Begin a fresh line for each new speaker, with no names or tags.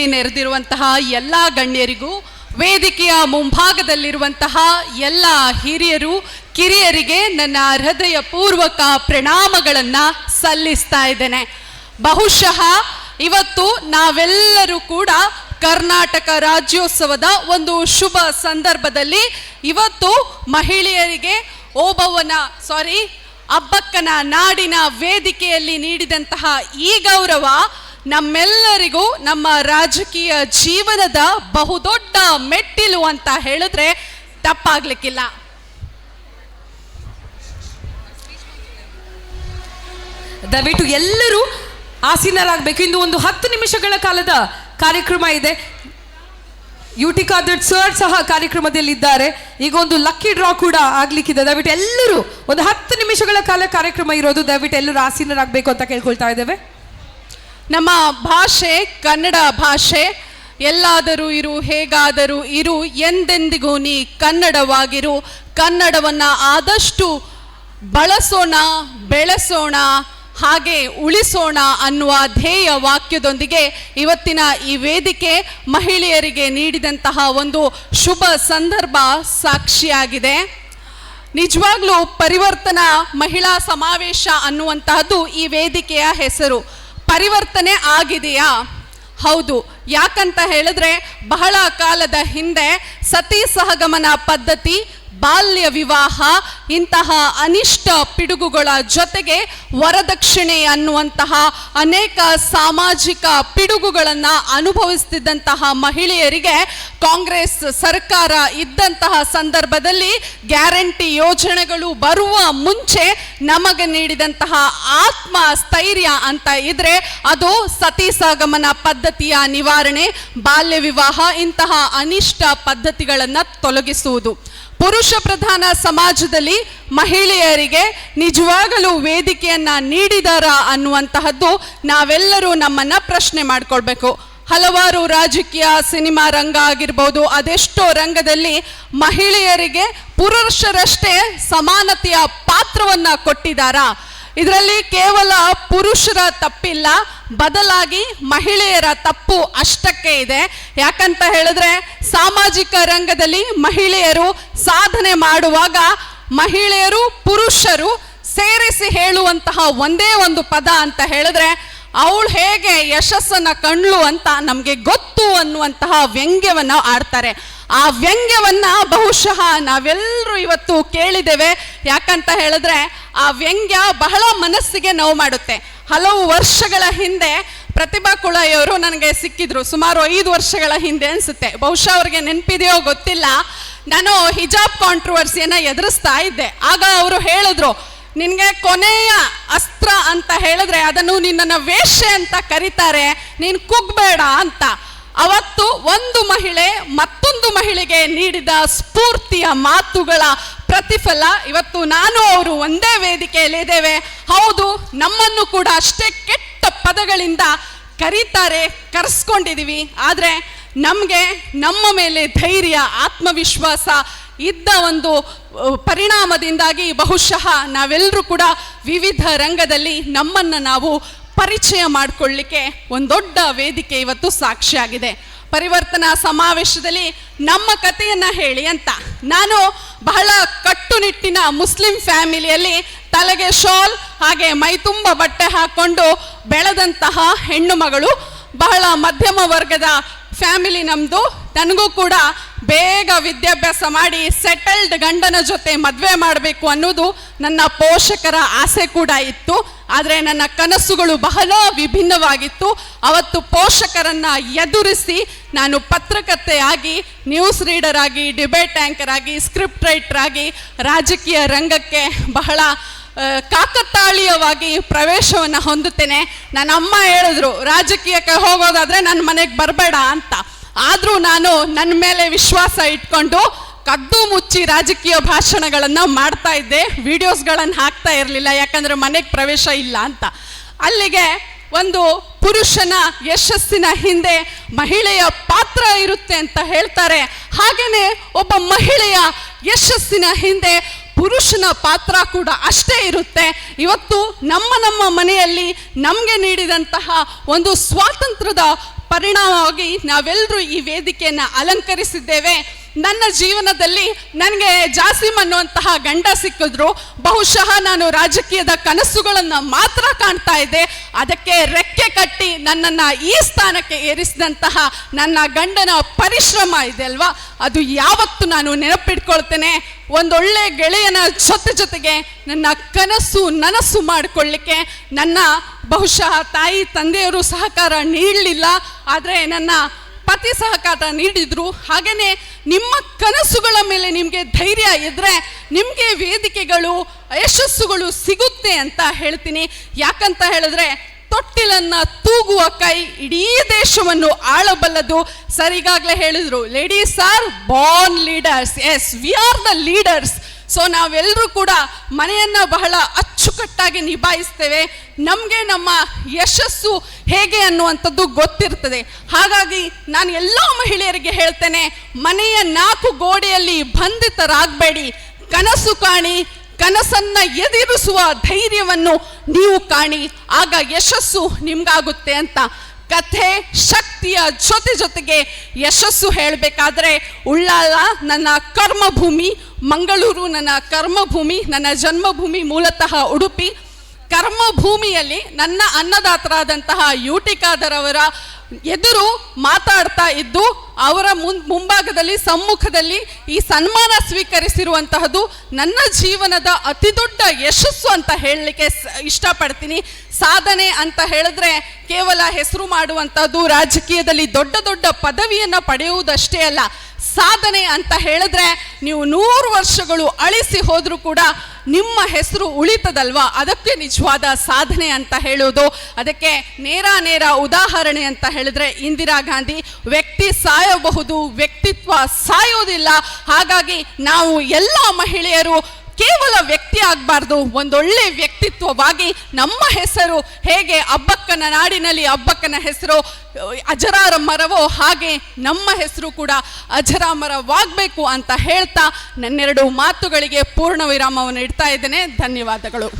ಇಲ್ಲಿ ನೆರೆದಿರುವಂತಹ ಎಲ್ಲ ಗಣ್ಯರಿಗೂ ವೇದಿಕೆಯ ಮುಂಭಾಗದಲ್ಲಿರುವಂತಹ ಎಲ್ಲ ಹಿರಿಯರು, ಕಿರಿಯರಿಗೆ ನನ್ನ ಹೃದಯ ಪೂರ್ವಕ ಪ್ರಣಾಮಗಳನ್ನ ಸಲ್ಲಿಸ್ತಾ ಇದ್ದೇನೆ. ಬಹುಶಃ ಇವತ್ತು ನಾವೆಲ್ಲರೂ ಕೂಡ ಕರ್ನಾಟಕ ರಾಜ್ಯೋತ್ಸವದ ಒಂದು ಶುಭ ಸಂದರ್ಭದಲ್ಲಿ ಇವತ್ತು ಮಹಿಳೆಯರಿಗೆ ಓಬವ್ವನ ಸಾರಿ ಅಬ್ಬಕ್ಕನ ನಾಡಿನ ವೇದಿಕೆಯಲ್ಲಿ ನೀಡಿದಂತಹ ಈ ಗೌರವ ನಮ್ಮೆಲ್ಲರಿಗೂ ನಮ್ಮ ರಾಜಕೀಯ ಜೀವನದ ಬಹುದೊಡ್ಡ ಮೆಟ್ಟಿಲು ಅಂತ ಹೇಳಿದ್ರೆ ತಪ್ಪಾಗ್ಲಿಕ್ಕಿಲ್ಲ.
ದಯವಿಟ್ಟು ಎಲ್ಲರೂ ಆಸೀನರಾಗಬೇಕು. ಇಂದು ಒಂದು ಹತ್ತು ನಿಮಿಷಗಳ ಕಾಲದ ಕಾರ್ಯಕ್ರಮ ಇದೆ. ಯುಟಿ ಖಾದರ್ ಸರ್ ಸಹ ಕಾರ್ಯಕ್ರಮದಲ್ಲಿದ್ದಾರೆ. ಈಗ ಒಂದು ಲಕ್ಕಿ ಡ್ರಾ ಕೂಡ ಆಗ್ಲಿಕ್ಕಿದೆ. ದಯವಿಟ್ಟು ಎಲ್ಲರೂ ಒಂದು ಹತ್ತು ನಿಮಿಷಗಳ ಕಾಲ ಕಾರ್ಯಕ್ರಮ ಇರೋದು. ದಯವಿಟ್ಟು ಎಲ್ಲರೂ ಆಸೀನರಾಗಬೇಕು ಅಂತ ಕೇಳ್ಕೊಳ್ತಾ ಇದ್ದೇವೆ.
ನಮ್ಮ ಭಾಷೆ, ಕನ್ನಡ ಭಾಷೆ, ಎಲ್ಲಾದರೂ ಇರು, ಹೇಗಾದರೂ ಇರು, ಎಂದೆಂದಿಗೂ ನೀ ಕನ್ನಡವಾಗಿರು. ಕನ್ನಡವನ್ನು ಆದಷ್ಟು ಬಳಸೋಣ, ಬೆಳೆಸೋಣ, ಹಾಗೆ ಉಳಿಸೋಣ ಅನ್ನುವ ಧ್ಯೇಯ ವಾಕ್ಯದೊಂದಿಗೆ ಇವತ್ತಿನ ಈ ವೇದಿಕೆ ಮಹಿಳೆಯರಿಗೆ ನೀಡಿದಂತಹ ಒಂದು ಶುಭ ಸಂದರ್ಭ ಸಾಕ್ಷಿಯಾಗಿದೆ. ನಿಜವಾಗ್ಲೂ ಪರಿವರ್ತನಾ ಮಹಿಳಾ ಸಮಾವೇಶ ಅನ್ನುವಂತಹದ್ದು ಈ ವೇದಿಕೆಯ ಹೆಸರು. ಪರಿವರ್ತನೆ ಆಗಿದೆಯಾ? ಹೌದು. ಯಾಕಂತ ಹೇಳಿದ್ರೆ ಬಹಳ ಕಾಲದ ಹಿಂದೆ ಸತಿ ಸಹಗಮನ ಪದ್ಧತಿ ಬಾಲ್ಯ ವಿವಾಹ, ಇಂತಹ ಅನಿಷ್ಟ ಪಿಡುಗುಗಳ ಜೊತೆಗೆ ವರದಕ್ಷಿಣೆ ಅನ್ನುವಂತಹ ಅನೇಕ ಸಾಮಾಜಿಕ ಪಿಡುಗುಗಳನ್ನು ಅನುಭವಿಸ್ತಿದ್ದಂತಹ ಮಹಿಳೆಯರಿಗೆ ಕಾಂಗ್ರೆಸ್ ಸರ್ಕಾರ ಇದ್ದಂತಹ ಸಂದರ್ಭದಲ್ಲಿ ಗ್ಯಾರಂಟಿ ಯೋಜನೆಗಳು ಬರುವ ಮುಂಚೆ ನಮಗೆ ನೀಡಿದಂತಹ ಆತ್ಮ ಸ್ಥೈರ್ಯ ಅಂತ ಇದ್ರೆ ಅದು ಸತಿ ಸಾಗಮನ ಪದ್ಧತಿಯ ನಿವಾರಣೆ, ಬಾಲ್ಯ ವಿವಾಹ, ಇಂತಹ ಅನಿಷ್ಟ ಪದ್ಧತಿಗಳನ್ನು ತೊಲಗಿಸುವುದು. ಪುರುಷ ಪ್ರಧಾನ ಸಮಾಜದಲ್ಲಿ ಮಹಿಳೆಯರಿಗೆ ನಿಜವಾಗಲೂ ವೇದಿಕೆಯನ್ನ ನೀಡಿದಾರ ಅನ್ನುವಂತಹದ್ದು ನಾವೆಲ್ಲರೂ ನಮ್ಮನ್ನ ಪ್ರಶ್ನೆ ಮಾಡ್ಕೊಳ್ಬೇಕು. ಹಲವಾರು ರಾಜಕೀಯ ಸಿನಿಮಾ ರಂಗ ಆಗಿರ್ಬೋದು, ಅದೆಷ್ಟೋ ರಂಗದಲ್ಲಿ ಮಹಿಳೆಯರಿಗೆ ಪುರುಷರಷ್ಟೇ ಸಮಾನತೆಯ ಪಾತ್ರವನ್ನ ಕೊಟ್ಟಿದ್ದಾರಾ ಇದರಲ್ಲಿ ಕೇವಲ ಪುರುಷರ ತಪ್ಪಿಲ್ಲ, ಬದಲಾಗಿ ಮಹಿಳೆಯರ ತಪ್ಪು ಅಷ್ಟಕ್ಕೆ ಇದೆ. ಯಾಕಂತ ಹೇಳಿದ್ರೆ ಸಾಮಾಜಿಕ ರಂಗದಲ್ಲಿ ಮಹಿಳೆಯರು ಸಾಧನೆ ಮಾಡುವಾಗ ಮಹಿಳೆಯರು ಪುರುಷರು ಸೇರಿಸಿ ಹೇಳುವಂತಹ ಒಂದೇ ಒಂದು ಪದ ಅಂತ ಹೇಳಿದ್ರೆ ಅವಳು ಹೇಗೆ ಯಶಸ್ಸನ್ನ ಕಂಡ್ಲು ಅಂತ ನಮಗೆ ಗೊತ್ತು ಅನ್ನುವಂತಹ ವ್ಯಂಗ್ಯವನ್ನ ಆಡ್ತಾರೆ. ಆ ವ್ಯಂಗ್ಯವನ್ನ ಬಹುಶಃ ನಾವೆಲ್ಲರೂ ಇವತ್ತು ಕೇಳಿದ್ದೇವೆ. ಯಾಕಂತ ಹೇಳಿದ್ರೆ ಆ ವ್ಯಂಗ್ಯ ಬಹಳ ಮನಸ್ಸಿಗೆ ನೋವು ಮಾಡುತ್ತೆ. ಹಲವು ವರ್ಷಗಳ ಹಿಂದೆ ಪ್ರತಿಭಾ ಕುಳಯ್ಯವರು ನನಗೆ ಸಿಕ್ಕಿದ್ರು. ಸುಮಾರು ಐದು ವರ್ಷಗಳ ಹಿಂದೆ ಅನ್ಸುತ್ತೆ. ಬಹುಶಃ ಅವ್ರಿಗೆ ನೆನಪಿದೆಯೋ ಗೊತ್ತಿಲ್ಲ. ನಾನು ಹಿಜಾಬ್ ಕಾಂಟ್ರವರ್ಸಿಯನ್ನು ಎದುರಿಸ್ತಾ ಇದ್ದೆ. ಆಗ ಅವರು ಹೇಳಿದ್ರು ನಿನ್ಗೆ ಕೊನೆಯ ಅಸ್ತ್ರ ಅಂತ ಹೇಳಿದ್ರೆ ಅದನ್ನು ನಿನ್ನನ್ನು ವೇಷೆ ಅಂತ ಕರೀತಾರೆ. ನೀನು ಕುಗ್ಬೇಡ ಅಂತ. ಅವತ್ತು ಒಂದು ಮಹಿಳೆ ಮತ್ತೊಂದು ಮಹಿಳೆಗೆ ನೀಡಿದ ಸ್ಫೂರ್ತಿಯ ಮಾತುಗಳ ಪ್ರತಿಫಲ ಇವತ್ತು ನಾನು ಅವರು ಒಂದೇ ವೇದಿಕೆಯಲ್ಲಿ ಇದ್ದೇವೆ. ಹೌದು, ನಮ್ಮನ್ನು ಕೂಡ ಅಷ್ಟೇ ಕೆಟ್ಟ ಪದಗಳಿಂದ ಕರೀತಾರೆ ಕರೆಸ್ಕೊಂಡಿದ್ದೀವಿ ಆದರೆ ನಮಗೆ ನಮ್ಮ ಮೇಲೆ ಧೈರ್ಯ, ಆತ್ಮವಿಶ್ವಾಸ ಇದ್ದ ಒಂದು ಪರಿಣಾಮದಿಂದಾಗಿ ಬಹುಶಃ ನಾವೆಲ್ಲರೂ ಕೂಡ ವಿವಿಧ ರಂಗದಲ್ಲಿ ನಮ್ಮನ್ನು ನಾವು ಪರಿಚಯ ಮಾಡಿಕೊಳ್ಳಿಕ್ಕೆ ಒಂದು ದೊಡ್ಡ ವೇದಿಕೆ ಇವತ್ತು ಸಾಕ್ಷಿಯಾಗಿದೆ ಪರಿವರ್ತನಾ ಸಮಾವೇಶದಲ್ಲಿ ನಮ್ಮ ಕಥೆಯನ್ನು ಹೇಳಿ ಅಂತ. ನಾನು ಬಹಳ ಕಟ್ಟುನಿಟ್ಟಿನ ಮುಸ್ಲಿಂ ಫ್ಯಾಮಿಲಿಯಲ್ಲಿ ತಲೆಗೆ ಶಾಲ್, ಹಾಗೆ ಮೈ ತುಂಬ ಬಟ್ಟೆ ಹಾಕ್ಕೊಂಡು ಬೆಳೆದಂತಹ ಹೆಣ್ಣು ಮಗಳು ಬಹಳ ಮಧ್ಯಮ ವರ್ಗದ ಫ್ಯಾಮಿಲಿ ನಮ್ಮದು ನನಗೂ ಕೂಡ ಬೇಗ ವಿದ್ಯಾಭ್ಯಾಸ ಮಾಡಿ ಸೆಟಲ್ಡ್ ಗಂಡನ ಜೊತೆ ಮದುವೆ ಮಾಡಬೇಕು ಅನ್ನೋದು ನನ್ನ ಪೋಷಕರ ಆಸೆ ಕೂಡ ಇತ್ತು. ಆದರೆ ನನ್ನ ಕನಸುಗಳು ಬಹಳ ವಿಭಿನ್ನವಾಗಿತ್ತು. ಅವತ್ತು ಪೋಷಕರನ್ನ ಎದುರಿಸಿ ನಾನು ಪತ್ರಕರ್ತೆಯಾಗಿ ನ್ಯೂಸ್ ರೀಡರ್ ಆಗಿ ಡಿಬೇಟ್ ಆ್ಯಂಕರ್ ಆಗಿ ಸ್ಕ್ರಿಪ್ಟ್ ರೈಟರ್ ಆಗಿ ರಾಜಕೀಯ ರಂಗಕ್ಕೆ ಬಹಳ ಕಾಕತಾಳೀಯವಾಗಿ ಪ್ರವೇಶವನ್ನು ಹೊಂದುತ್ತೇನೆ. ನನ್ನ ಅಮ್ಮ ಹೇಳಿದ್ರು, ರಾಜಕೀಯಕ್ಕೆ ಹೋಗೋದಾದರೆ ನನ್ನ ಮನೆಗೆ ಬರಬೇಡ ಅಂತ. ಆದರೂ ನಾನು ನನ್ನ ಮೇಲೆ ವಿಶ್ವಾಸ ಇಟ್ಕೊಂಡು ಕದ್ದು ಮುಚ್ಚಿ ರಾಜಕೀಯ ಭಾಷಣಗಳನ್ನು ಮಾಡ್ತಾ ಇದ್ದೆ. ವಿಡಿಯೋಸ್ಗಳನ್ನು ಹಾಕ್ತಾ ಇರಲಿಲ್ಲ, ಯಾಕಂದರೆ ಮನೆಗೆ ಪ್ರವೇಶ ಇಲ್ಲ ಅಂತ. ಅಲ್ಲಿಗೆ ಒಂದು ಪುರುಷನ ಯಶಸ್ಸಿನ ಹಿಂದೆ ಮಹಿಳೆಯ ಪಾತ್ರ ಇರುತ್ತೆ ಅಂತ ಹೇಳ್ತಾರೆ. ಹಾಗೆಯೇ ಒಬ್ಬ ಮಹಿಳೆಯ ಯಶಸ್ಸಿನ ಹಿಂದೆ ಪುರುಷನ ಪಾತ್ರ ಕೂಡ ಅಷ್ಟೇ ಇರುತ್ತೆ. ಇವತ್ತು ನಮ್ಮ ನಮ್ಮ ಮನೆಯಲ್ಲಿ ನಮಗೆ ನೀಡಿದಂತಹ ಒಂದು ಸ್ವಾತಂತ್ರ್ಯದ ಪರಿಣಾಮವಾಗಿ ನಾವೆಲ್ಲರೂ ಈ ವೇದಿಕೆಯನ್ನು ಅಲಂಕರಿಸಿದ್ದೇವೆ. ನನ್ನ ಜೀವನದಲ್ಲಿ ನನಗೆ ಜಾಸಿಮ್ ಅನ್ನುವಂತಹ ಗಂಡ ಸಿಕ್ಕಿದ್ರು. ಬಹುಶಃ ನಾನು ರಾಜಕೀಯದ ಕನಸುಗಳನ್ನು ಮಾತ್ರ ಕಾಣ್ತಾ ಇದ್ದೆ. ಅದಕ್ಕೆ ರೆಕ್ಕೆ ಕಟ್ಟಿ ನನ್ನನ್ನು ಈ ಸ್ಥಾನಕ್ಕೆ ಏರಿಸಿದಂತಹ ನನ್ನ ಗಂಡನ ಪರಿಶ್ರಮ ಇದೆ ಅಲ್ವಾ? ಅದು ಯಾವತ್ತು ನಾನು ನೆನಪಿಟ್ಕೊಳ್ತೇನೆ. ಒಂದೊಳ್ಳೆ ಗೆಳೆಯನ ಜೊತೆ ಜೊತೆಗೆ ನನ್ನ ಕನಸು ನನಸು ಮಾಡಿಕೊಳ್ಳಿಕ್ಕೆ ನನ್ನ ಬಹುಶಃ ತಾಯಿ ತಂದೆಯವರು ಸಹಕಾರ ನೀಡಲಿಲ್ಲ. ಆದರೆ ನನ್ನ ಪತಿ ಸಹಕಾರ ನೀಡಿದ್ರು. ಹಾಗೇನೆ ನಿಮ್ಮ ಕನಸುಗಳ ಮೇಲೆ ನಿಮಗೆ ಧೈರ್ಯ ಇದ್ರೆ ನಿಮಗೆ ವೇದಿಕೆಗಳು, ಯಶಸ್ಸುಗಳು ಸಿಗುತ್ತೆ ಅಂತ ಹೇಳ್ತೀನಿ. ಯಾಕಂತ ಹೇಳಿದ್ರೆ ತೊಟ್ಟಿಲನ್ನ ತೂಗುವ ಕೈ ಇಡೀ ದೇಶವನ್ನು ಆಳಬಲ್ಲದು. ಸರ್, ಈಗಾಗಲೇ ಹೇಳಿದ್ರು ladies are born leaders yes we are the leaders so ನಾವೆಲ್ಲರೂ ಕೂಡ ಮನೆಯನ್ನ ಬಹಳ ಅಚ್ಚುಕಟ್ಟಾಗಿ ನಿಭಾಯಿಸ್ತೇವೆ. ನಮಗೆ ನಮ್ಮ ಯಶಸ್ಸು ಹೇಗೆ ಅನ್ನುವಂಥದ್ದು ಗೊತ್ತಿರ್ತದೆ. ಹಾಗಾಗಿ ನಾನು ಎಲ್ಲ ಮಹಿಳೆಯರಿಗೆ ಹೇಳ್ತೇನೆ, ಮನೆಯ ನಾಲ್ಕು ಗೋಡೆಯಲ್ಲಿ ಬಂಧಿತರಾಗಬೇಡಿ. ಕನಸು ಕಾಣಿ, ಕನಸನ್ನ ಎದುರಿಸುವ ಧೈರ್ಯವನ್ನು ನೀವು ಕಾಣಿ, ಆಗ ಯಶಸ್ಸು ನಿಮ್ಗಾಗುತ್ತೆ ಅಂತ. ಕಥೆ ಶಕ್ತಿಯ ಜೊತೆ ಜೊತೆಗೆ ಯಶಸ್ಸು ಹೇಳಬೇಕಾದ್ರೆ ಉಳ್ಳಾಲ ನನ್ನ ಕರ್ಮಭೂಮಿ ಮಂಗಳೂರು ನನ್ನ ಕರ್ಮಭೂಮಿ, ನನ್ನ ಜನ್ಮಭೂಮಿ ಮೂಲತಃ ಉಡುಪಿ. ಕರ್ಮಭೂಮಿಯಲ್ಲಿ ನನ್ನ ಅನ್ನದಾತರಾದಂತಹ ಯುಟಿಕಾದರವರ ಎದುರು ಮಾತಾಡ್ತಾ ಇದ್ದು, ಅವರ ಮುನ್ ಮುಂಭಾಗದಲ್ಲಿ, ಸಮ್ಮುಖದಲ್ಲಿ ಈ ಸನ್ಮಾನ ಸ್ವೀಕರಿಸಿರುವಂತಹದ್ದು ನನ್ನ ಜೀವನದ ಅತಿ ದೊಡ್ಡ ಯಶಸ್ಸು ಅಂತ ಹೇಳಲಿಕ್ಕೆ ಇಷ್ಟಪಡ್ತೀನಿ. ಸಾಧನೆ ಅಂತ ಹೇಳಿದ್ರೆ ಕೇವಲ ಹೆಸರು ಮಾಡುವಂಥದ್ದು ರಾಜಕೀಯದಲ್ಲಿ ದೊಡ್ಡ ದೊಡ್ಡ ಪದವಿಯನ್ನು ಪಡೆಯುವುದಷ್ಟೇ ಅಲ್ಲ ಸಾಧನೆ ಅಂತ ಹೇಳಿದ್ರೆ ನೀವು ನೂರು ವರ್ಷಗಳು ಅಳಿಸಿ ಹೋದರೂ ಕೂಡ ನಿಮ್ಮ ಹೆಸರು ಉಳಿತದಲ್ವಾ? ಅದಕ್ಕೆ ನಿಜವಾದ ಸಾಧನೆ ಅಂತ ಹೇಳೋದು. ಅದಕ್ಕೆ ನೇರ ನೇರ ಉದಾಹರಣೆ ಅಂತ ಹೇಳಿದ್ರೆ ಇಂದಿರಾ ಗಾಂಧಿ, ವ್ಯಕ್ತಿ ಸಾಯಬಹುದು, ವ್ಯಕ್ತಿತ್ವ ಸಾಯೋದಿಲ್ಲ. ಹಾಗಾಗಿ ನಾವು ಎಲ್ಲ ಮಹಿಳೆಯರು ಕೇವಲ ವ್ಯಕ್ತಿ ಆಗಬಾರ್ದು, ಒಂದೊಳ್ಳೆ ವ್ಯಕ್ತಿತ್ವವಾಗಿ ನಮ್ಮ ಹೆಸರು ಹೇಗೆ ಅಬ್ಬಕ್ಕನ ನಾಡಿನಲ್ಲಿ ಅಬ್ಬಕ್ಕನ ಹೆಸರು, ಅಜರಾರ ಮರವೋ ಹಾಗೆ ನಮ್ಮ ಹೆಸರು ಕೂಡ ಅಜರಾಮರವಾಗಬೇಕು ಅಂತ ಹೇಳ್ತಾ ನನ್ನೆರಡು ಮಾತುಗಳಿಗೆ ಪೂರ್ಣ ವಿರಾಮವನ್ನು ಇಡ್ತಾ ಇದ್ದೇನೆ. ಧನ್ಯವಾದಗಳು.